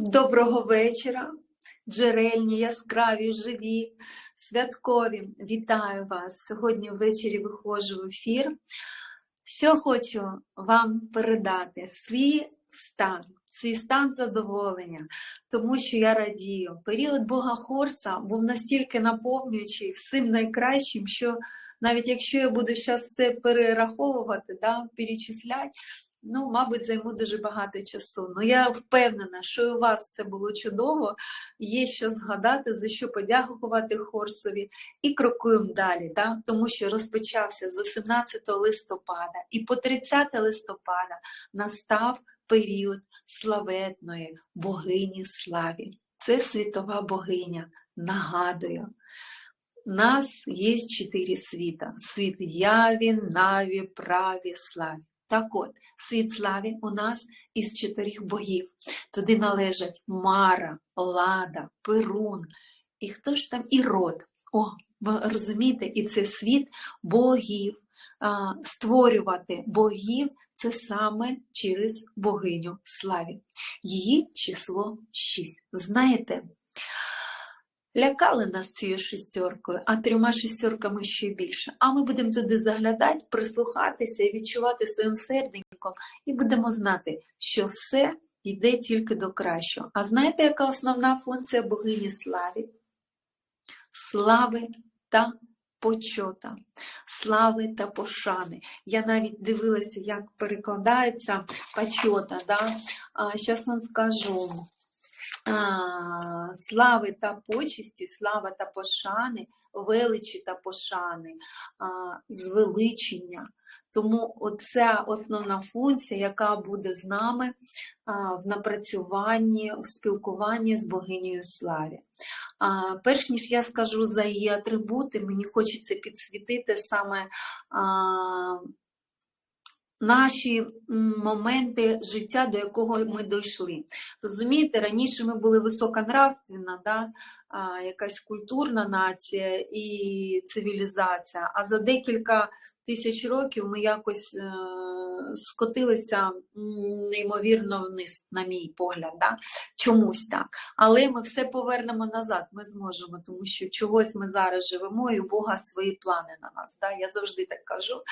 Доброго вечора, джерельні, яскраві, живі, святкові. Вітаю вас! Сьогодні ввечері виходжу в ефір. Що хочу вам передати? Свій стан, свій стан задоволення, тому що я радію. Період Бога Хорса був настільки наповнюючий, всім найкращим, що навіть якщо я буду зараз все перераховувати, да, перечисляти, Ну, мабуть, займу дуже багато часу. Ну я впевнена, що у вас все було чудово, є що згадати, за що подякувати Хорсові, і крокуємо далі, да? тому що розпочався з 18 листопада і по 30 листопада настав період славетної богині славі. Це світова богиня. Нагадую. Нас є чотири світа: світ яві, наві, праві, славі. Так от, світ славі у нас із чотирьох богів. Туди належать Мара, Лада, Перун, і хто ж там і род. О, ви розумієте, і це світ богів. Створювати богів це саме через богиню славі. Її число 6. Знаєте? Лякали нас цією шестеркою, а трьома шестерками ще більше. А ми будемо туди заглядати, прислухатися і відчувати своїм серденьком, і будемо знати, що все йде тільки до кращого. А знаєте, яка основна функція богині слави? Слави та почота, слави та пошани. Я навіть дивилася, як перекладається почота. Да? А, Зараз вам скажу слави та почесті, слава та пошани, величі та пошани, звеличення. Тому оця основна функція, яка буде з нами в напрацюванні, в спілкуванні з богинею славі. Перш ніж я скажу за її атрибути, мені хочеться підсвітити саме наші моменти життя, до якого ми дійшли. Розумієте, раніше ми були високонравственна, да? якась культурна нація і цивілізація, а за декілька тисяч років ми якось е, скотилися неймовірно вниз, на мій погляд. Да? Чомусь так. Але ми все повернемо назад, ми зможемо, тому що чогось ми зараз живемо, і у Бога свої плани на нас. Да? Я завжди так кажу.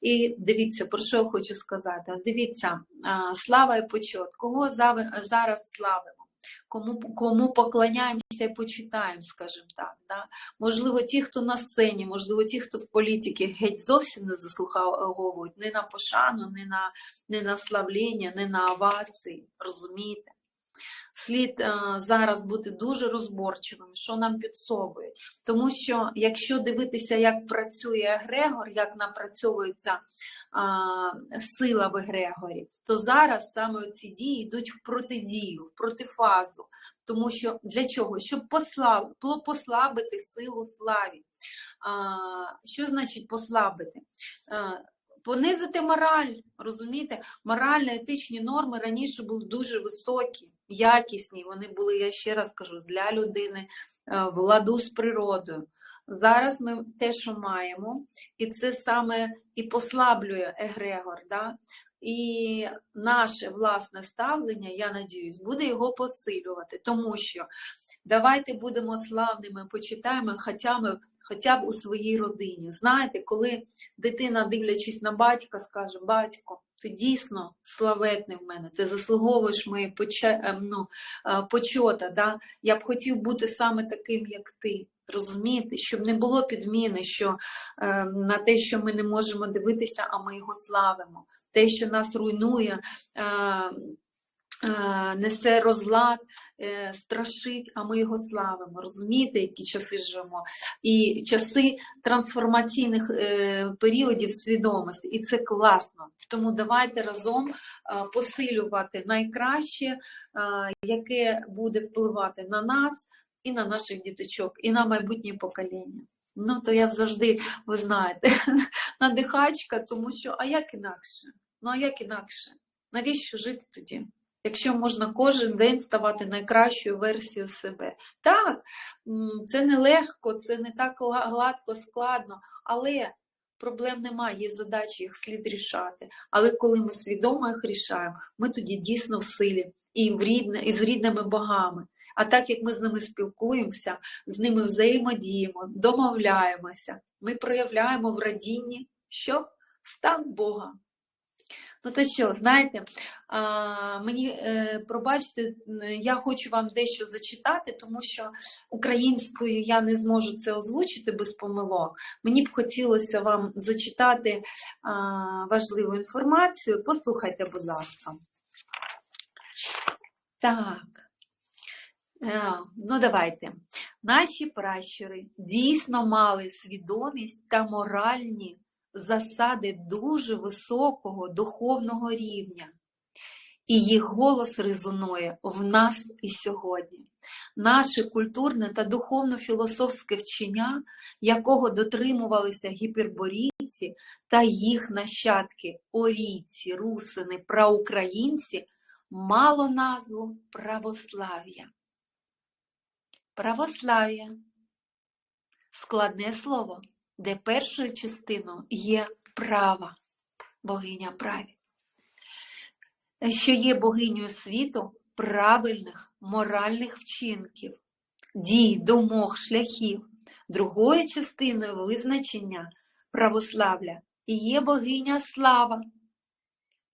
І дивіться, про що я хочу сказати. Дивіться, слава і почот. Кого зараз славимо? Кому кому поклоняємося і почитаємо, скажімо так. Да? Можливо, ті, хто на сцені, можливо, ті, хто в політиці геть зовсім не заслуховують ні на пошану, ні на ні на славління, ні на овації. Розумієте? Слід е, зараз бути дуже розборчивим, що нам підсовують. Тому що, якщо дивитися, як працює Егрегор, як напрацьовується сила в Егрегорі, то зараз саме ці дії йдуть в протидію, в протифазу. Тому що для чого? Щоб послаб, послабити силу славі. А, Що значить послабити? А, Понизити мораль, розумієте? Морально-етичні норми раніше були дуже високі якісні, вони були, я ще раз кажу, для людини е, в ладу з природою. Зараз ми те, що маємо, і це саме і послаблює Егрегор. Да? І наше власне ставлення, я надіюсь, буде його посилювати, тому що давайте будемо славними, почитаємо хоча б, хоча б у своїй родині. Знаєте, коли дитина, дивлячись на батька, скаже: Батько, ти дійсно славетний в мене, ти заслуговуєш мої поча... Е, ну, е, почота. Да? Я б хотів бути саме таким, як ти. Розумієте, щоб не було підміни, що е, на те, що ми не можемо дивитися, а ми його славимо. Те, що нас руйнує, Е, несе розлад, е, страшить, а ми його славимо. Розумієте, які часи живемо? І часи трансформаційних е, періодів свідомості. І це класно. Тому давайте разом посилювати найкраще, яке буде впливати на нас і на наших діточок, і на майбутнє покоління. Ну, то я завжди, ви знаєте, надихачка, тому що а як інакше? Ну, а як інакше? Навіщо жити тоді? Якщо можна кожен день ставати найкращою версією себе. Так, це не легко, це не так гладко, складно, але проблем немає, є задачі, їх слід рішати. Але коли ми свідомо їх рішаємо, ми тоді дійсно в силі і, в рідне, і з рідними богами. А так як ми з ними спілкуємося, з ними взаємодіємо, домовляємося, ми проявляємо в радінні, що стан Бога. Ну то що, знаєте, а, мені е, пробачте, я хочу вам дещо зачитати, тому що українською я не зможу це озвучити без помилок. Мені б хотілося вам зачитати а, важливу інформацію. Послухайте, будь ласка. Так. Е, Ну, давайте. Наші пращури дійсно мали свідомість та моральні засади дуже високого духовного рівня, і їх голос резонує в нас і сьогодні. Наше культурне та духовно-філософське вчення, якого дотримувалися гіперборійці та їх нащадки, орійці, русини, праукраїнці, мало назву православ'я. Православ'я складне слово де першою частиною є права, богиня праві, що є богинею світу правильних моральних вчинків, дій, думок, шляхів, другою частиною визначення православля є богиня слава,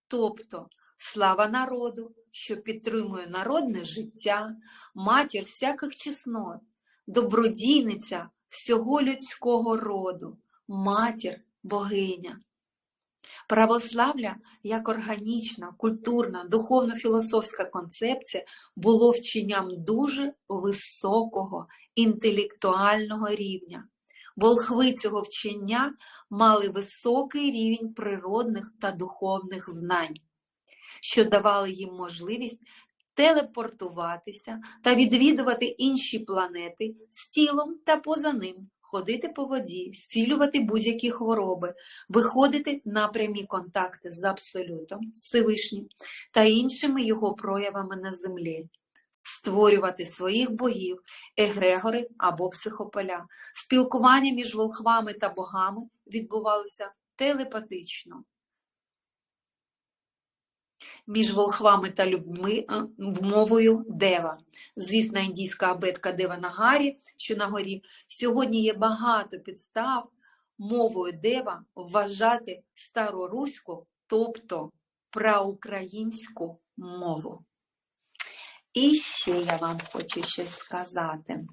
тобто слава народу, що підтримує народне життя, матір всяких чеснот, добродійниця всього людського роду, матір богиня. Православля як органічна, культурна, духовно-філософська концепція було вченням дуже високого інтелектуального рівня. Волхви цього вчення мали високий рівень природних та духовних знань, що давали їм можливість телепортуватися та відвідувати інші планети з тілом та поза ним, ходити по воді, зцілювати будь-які хвороби, виходити на прямі контакти з Абсолютом, Всевишнім та іншими його проявами на землі. Створювати своїх богів, егрегори або психополя. Спілкування між волхвами та богами відбувалося телепатично між волхвами та людьми мовою дева. Звісна індійська абетка Дева Нагарі, що на горі. Сьогодні є багато підстав мовою дева вважати староруську, тобто проукраїнську мову. І ще я вам хочу щось сказати.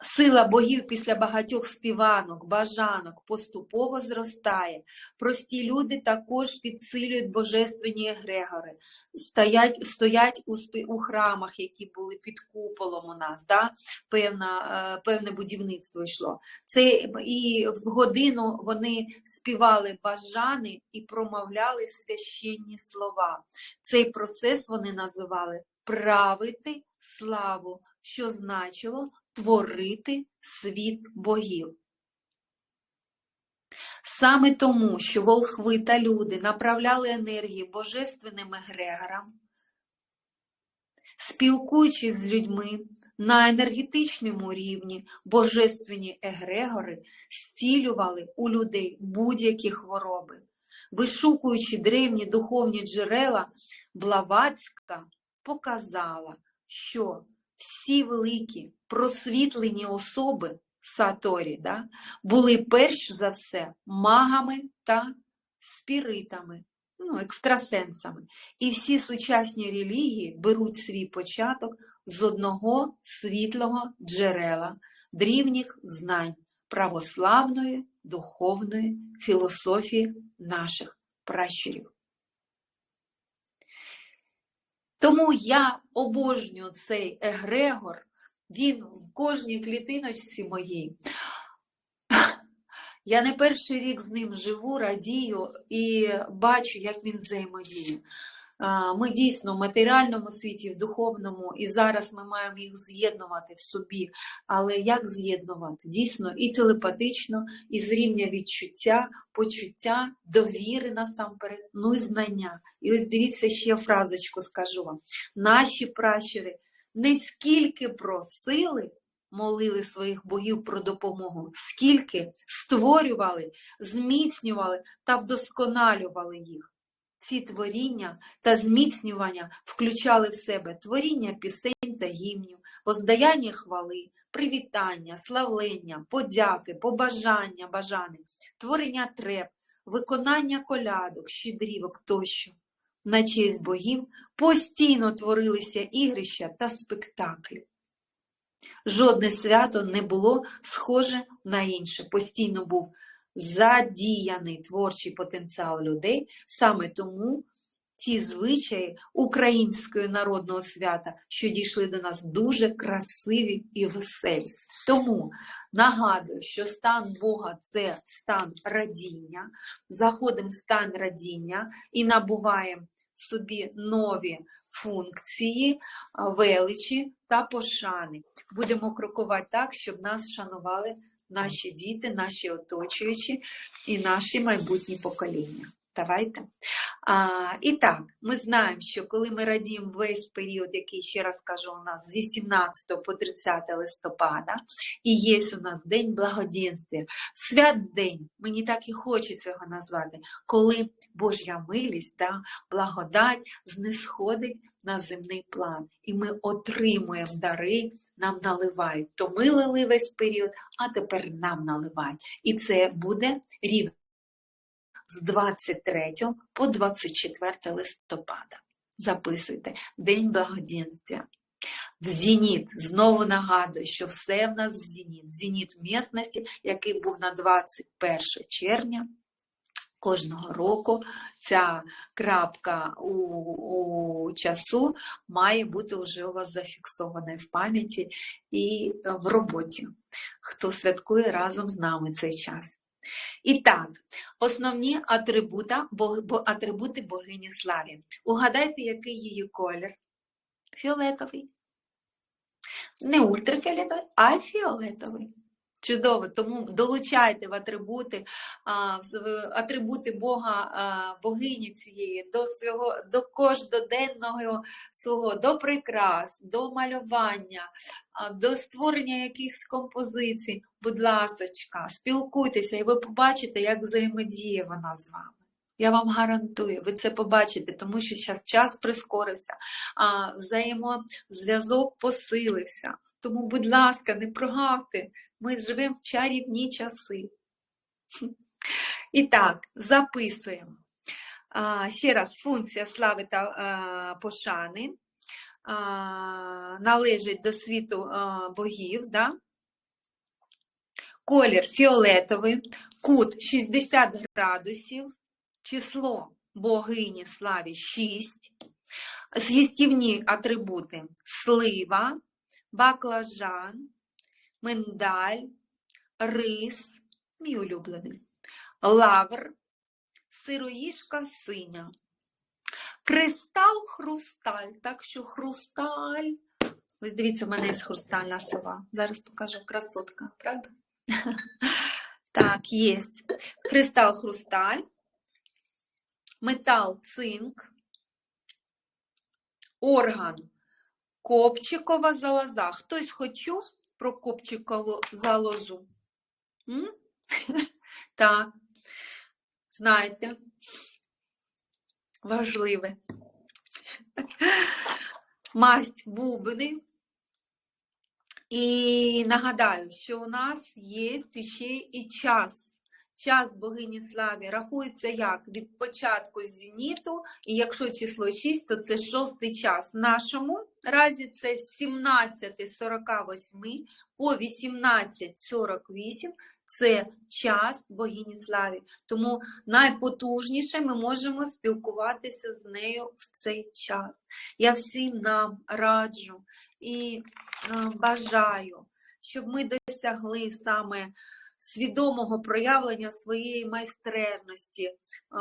Сила богів після багатьох співанок, бажанок поступово зростає. Прості люди також підсилюють божественні егрегори, стоять стоять у у храмах, які були під куполом у нас. Да? Певна, е, Певне будівництво йшло. Це І в годину вони співали бажани і промовляли священні слова. Цей процес вони називали правити славу що значило творити світ богів. Саме тому, що волхви та люди направляли енергії божественним егрегорам, спілкуючись з людьми на енергетичному рівні, божественні егрегори зцілювали у людей будь-які хвороби. Вишукуючи древні духовні джерела, Блаватська показала, що всі великі просвітлені особи Саторі да, були перш за все магами та спіритами, ну, екстрасенсами. І всі сучасні релігії беруть свій початок з одного світлого джерела, дрівніх знань православної духовної філософії наших пращурів. Тому я обожнюю цей егрегор, він в кожній клітиночці моїй. Я не перший рік з ним живу, радію і бачу, як він взаємодіє. Ми дійсно в матеріальному світі, в духовному, і зараз ми маємо їх з'єднувати в собі. Але як з'єднувати? Дійсно, і телепатично, і з рівня відчуття, почуття, довіри насамперед, ну і знання. І ось дивіться, ще фразочку скажу вам: наші пращури не скільки просили, молили своїх богів про допомогу, скільки створювали, зміцнювали та вдосконалювали їх. Ці творіння та зміцнювання включали в себе творіння пісень та гімнів, воздаяння хвали, привітання, славлення, подяки, побажання, бажани, творення треб, виконання колядок, щедрівок тощо. На честь богів постійно творилися ігрища та спектаклі. Жодне свято не було схоже на інше. Постійно був задіяний творчий потенціал людей, саме тому ті звичаї українського народного свята, що дійшли до нас, дуже красиві і веселі. Тому нагадую, що стан Бога це стан радіння. Заходимо в стан радіння і набуваємо собі нові функції, величі та пошани. Будемо крокувати так, щоб нас шанували наші діти, наші оточуючі і наші майбутні покоління. Давайте. А, і так, ми знаємо, що коли ми радіємо весь період, який ще раз кажу, у нас з 18 по 30 листопада, і є у нас День благоденствия, свят-день, мені так і хочеться його назвати, коли Божя милість, да, благодать знисходить на земний план, і ми отримуємо дари, нам наливають. То ми лили весь період, а тепер нам наливають. І це буде рівно з 23 по 24 листопада. Записуйте День благоденствия. В зеніт. Знову нагадую, що все в нас в зеніт. Зеніт місності, який був на 21 червня. Кожного року ця крапка у, у часу має бути вже у вас зафіксована в пам'яті і в роботі, хто святкує разом з нами цей час. І так, основні атрибута, атрибути богині Славі. Угадайте, який її колір? Фіолетовий. Не ультрафіолетовий, а фіолетовий. Чудово, тому долучайте в атрибути, в атрибути Бога, богині цієї до свого, до кожноденного свого, до прикрас, до малювання, до створення якихось композицій. Будь ласочка, спілкуйтеся, і ви побачите, як взаємодіє вона з вами. Я вам гарантую, ви це побачите, тому що зараз час прискорився, а взаємозв'язок посилився. Тому, будь ласка, не прогавте, ми живемо в чарівні часи. І так, записуємо. А, ще раз, функція слави та а, пошани а, належить до світу а, богів. Да? Колір фіолетовий, кут 60 градусів, число богині славі 6, з'їстівні атрибути слива, баклажан, миндаль, рис, мій улюблений, лавр, сироїжка синя, кристал хрусталь, так що хрусталь. Ось дивіться, у мене є хрустальна сова. Зараз покажу красотка, правда? Так, є. Кристал хрусталь, метал цинк, орган копчикова залоза. Хтось хоч про копчикову залозу? М? Так, знаєте, важливе. Масть бубни. І нагадаю, що у нас є ще і час. Час богині славі рахується як від початку зеніту, і якщо число 6, то це шостий час. В нашому разі це з 17.48 по 18.48 це час богині славі. Тому найпотужніше ми можемо спілкуватися з нею в цей час. Я всім нам раджу і е, бажаю, щоб ми досягли саме свідомого проявлення своєї майстерності а,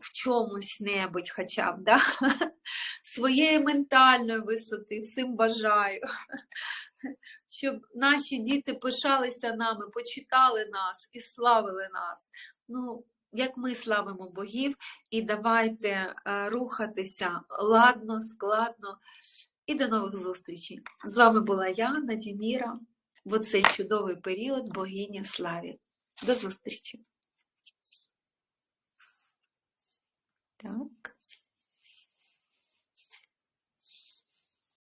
в чомусь небудь хоча б, да? своєї ментальної висоти, всім бажаю, щоб наші діти пишалися нами, почитали нас і славили нас. Ну, як ми славимо богів, і давайте е, рухатися ладно, складно. І до нових зустрічей. З вами була я, Надіміра в цей чудовий період богиня славі. До зустрічі! Так.